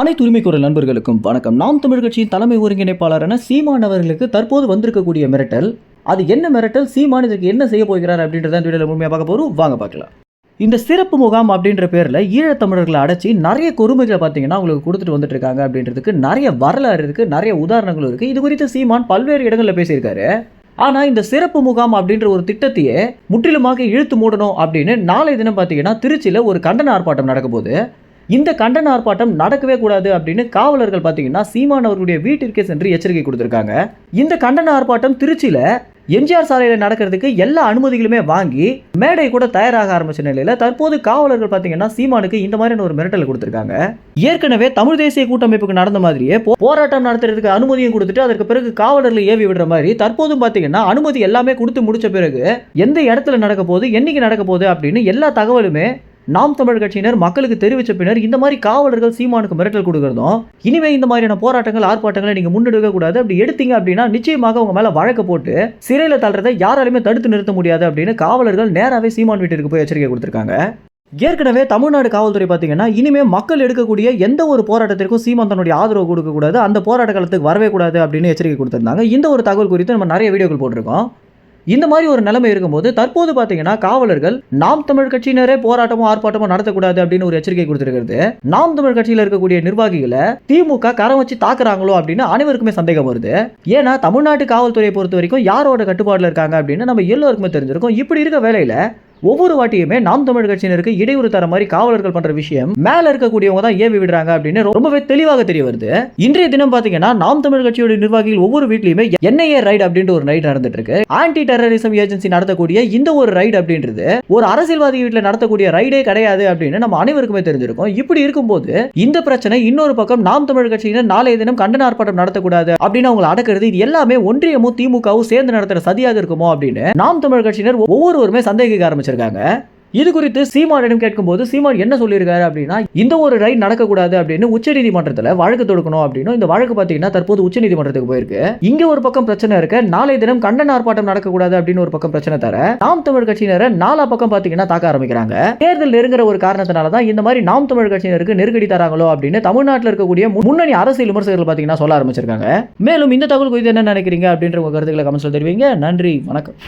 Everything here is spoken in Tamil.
அனைத்து உரிமை குரல் நண்பர்களுக்கும் வணக்கம். நாம் தமிழ் கட்சியின் தலைமை ஒருங்கிணைப்பாளரான சீமான் அவர்களுக்கு தற்போது வந்திருக்கக்கூடிய மிரட்டல். அது என்ன மிரட்டல்? சீமான் இதற்கு என்ன செய்ய போகிறார் அப்படின்றத வீடியோவில் முழுமையாக பார்க்க போகிறோம் வாங்க பார்க்கலாம். இந்த சிறப்பு முகாம் அப்படின்ற பேரில் ஈழத்தமிழர்களை அடைச்சி நிறைய கொடுமைகளை பார்த்தீங்கன்னா உங்களுக்கு கொடுத்துட்டு வந்துட்டு இருக்காங்க அப்படின்றதுக்கு நிறைய வரலாறு இருக்குது நிறைய உதாரணங்களும் இருக்குது இது குறித்து சீமான் பல்வேறு இடங்களில் பேசியிருக்காரு. ஆனால் இந்த சிறப்பு முகாம் அப்படின்ற ஒரு திட்டத்தையே முற்றிலுமாக இழுத்து மூடணும் அப்படின்னு நாளை தினம் பார்த்தீங்கன்னா திருச்சியில் ஒரு கண்டன ஆர்ப்பாட்டம் நடக்க போகுது இந்த கண்டன ஆர்ப்பாட்டம் நடக்கவே கூடாது அப்படின்னு காவலர்கள் பார்த்தீங்கன்னா சீமான் அவர்களுடைய வீட்டிற்கே சென்று எச்சரிக்கை கொடுத்துருக்காங்க. இந்த கண்டன ஆர்ப்பாட்டம் திருச்சியில் எம்ஜிஆர் சாலையில் நடக்கிறதுக்கு எல்லா அனுமதிகளுமே வாங்கி மேடை கூட தயாராக ஆரம்பிச்ச நிலையில் தற்போது காவலர்கள் பார்த்தீங்கன்னா சீமானுக்கு இந்த மாதிரியான ஒரு மிரட்டல் கொடுத்துருக்காங்க. ஏற்கனவே தமிழ் தேசிய கூட்டமைப்புக்கு நடந்த மாதிரியே போராட்டம் நடத்துறதுக்கு அனுமதியும் கொடுத்துட்டு அதற்கு பிறகு காவலர்கள் ஏவி விடுற மாதிரி தற்போதும் பார்த்தீங்கன்னா அனுமதி எல்லாமே கொடுத்து முடிச்ச பிறகு எந்த இடத்துல நடக்க போகுது என்னைக்கு நடக்க போகுது அப்படின்னு எல்லா தகவலுமே நாம் தமிழ் கட்சியினர் மக்களுக்கு தெரிவித்த பின்னர் இந்த மாதிரி காவலர்கள் சீமானுக்கு மிரட்டல் கொடுக்கறதும் இனிமே இந்த மாதிரியான போராட்டங்கள் ஆர்ப்பாட்டங்களை நீங்க முன்னெடுக்க கூடாது. அப்படி எடுத்தீங்க அப்படின்னா நிச்சயமாக உங்க மேல வழக்கு போட்டு சிறையில் தள்ளுறதை யாராலுமே தடுத்து நிறுத்த முடியாது அப்படின்னு காவலர்கள் நேராகவே சீமான் வீட்டிற்கு போய் எச்சரிக்கை கொடுத்துருக்காங்க. ஏற்கனவே தமிழ்நாடு காவல்துறை பார்த்தீங்கன்னா இனிமே மக்கள் எடுக்கக்கூடிய எந்த ஒரு போராட்டத்திற்கும் சீமான் தன்னுடைய ஆதரவு கொடுக்கக்கூடாது அந்த போராட்ட காலத்துக்கு வரவே கூடாது அப்படின்னு எச்சரிக்கை கொடுத்துருந்தாங்க. இந்த ஒரு தகவல் குறித்து நம்ம நிறைய வீடியோக்கள் போட்டிருக்கோம். இந்த மாதிரி ஒரு நிலைமை இருக்கும்போது தற்போது பார்த்தீங்கன்னா காவலர்கள் நாம் தமிழ் கட்சியினரே போராட்டமும் ஆர்ப்பாட்டமும் நடத்தக்கூடாது அப்படின்னு ஒரு எச்சரிக்கை கொடுத்திருக்கிறது. நாம் தமிழ் கட்சியில் இருக்கக்கூடிய நிர்வாகிகளை திமுக கரம் வச்சு தாக்குறாங்களோ அப்படின்னு அனைவருக்குமே சந்தேகம் வருது. ஏன்னா தமிழ்நாட்டு காவல்துறையை பொறுத்த வரைக்கும் யாரோட கட்டுப்பாட்டில் இருக்காங்க அப்படின்னு நம்ம எல்லோருக்குமே தெரிஞ்சிருக்கும். இப்படி இருக்க வேலையில ஒவ்வொரு வாட்டியுமே நாம் தமிழ் கட்சியினருக்கு இடையூறு தர மாதிரி காவலர்கள் பண்ற விஷயம் மேல இருக்கக்கூடியவங்க தான் ஏவி விடுறாங்க அப்படின்னு ரொம்பவே தெளிவாக தெரிய வருது. இன்றைய தினம் பாத்தீங்கன்னா நாம் தமிழ் கட்சியோட நிர்வாகிகள் ஒவ்வொரு வீட்லயுமே என்ஐஏ ரைடு அப்படின்ற ஒரு ரைடு நடந்துட்டு இருக்கு ஆன்டி டெரரிசம் ஏஜென்சி நடத்தக்கூடிய இந்த ஒரு ரைடு அப்படின்றது ஒரு அரசியல்வாதி வீட்டில் நடத்தக்கூடிய ரைடே கிடையாது அப்படின்னு நம்ம அனைவருக்குமே தெரிஞ்சிருக்கும். இப்படி இருக்கும்போது இந்த பிரச்சனை இன்னொரு பக்கம் நாம் தமிழ் கட்சியினர் நாளைய தினம் கண்டன ஆர்ப்பாட்டம் நடத்தக்கூடாது அப்படின்னு அவங்களை அடக்கிறது இது எல்லாமே ஒன்றியமும் திமுகவும் சேர்ந்து நடத்துற சதியாக இருக்குமோ அப்படின்னு நாம் தமிழ் கட்சியினர் ஒவ்வொருவருமே சந்தேகிக்க ஆரம்பிச்சிருக்காங்க இது குறித்து சீமானிடம் கேட்கும்போது சீமான் என்ன சொல்லியிருக்காரு அப்படின்னா இந்த ஒரு ரைட் நடக்கக்கூடாது அப்படின்னு உச்சநீதிமன்றத்தில் வழக்கு தொடுக்கணும் அப்படின்னு இந்த வழக்கு பார்த்தீங்கன்னா தற்போது உச்சநீதிமன்றத்துக்கு போயிருக்கு. இங்க ஒரு பக்கம் பிரச்சனை இருக்க நாளை தினம் கண்டன ஆர்ப்பாட்டம் நடக்கக்கூடாது அப்படின்னு ஒரு பக்கம் பிரச்சனை தர நாம் தமிழ் கட்சியினரை நாலா பக்கம் பார்த்தீங்கன்னா தாக்க ஆரம்பிக்கிறாங்க. தேர்தல் நெருங்குற ஒரு காரணத்தினால தான் இந்த மாதிரி நாம் தமிழ் கட்சியினருக்கு நெருக்கடி தராங்களோ அப்படின்னு தமிழ்நாட்டில் இருக்கக்கூடிய முன்னணி அரசியல் விமர்சகர்கள் பார்த்தீங்கன்னா சொல்ல ஆரம்பிச்சிருக்காங்க. மேலும் இந்த தகவல் குறித்து என்ன நினைக்கிறீங்க அப்படின்ற உங்க கருத்துக்களை கமெண்ட்ஸ் தெரிவிங்க. நன்றி வணக்கம்.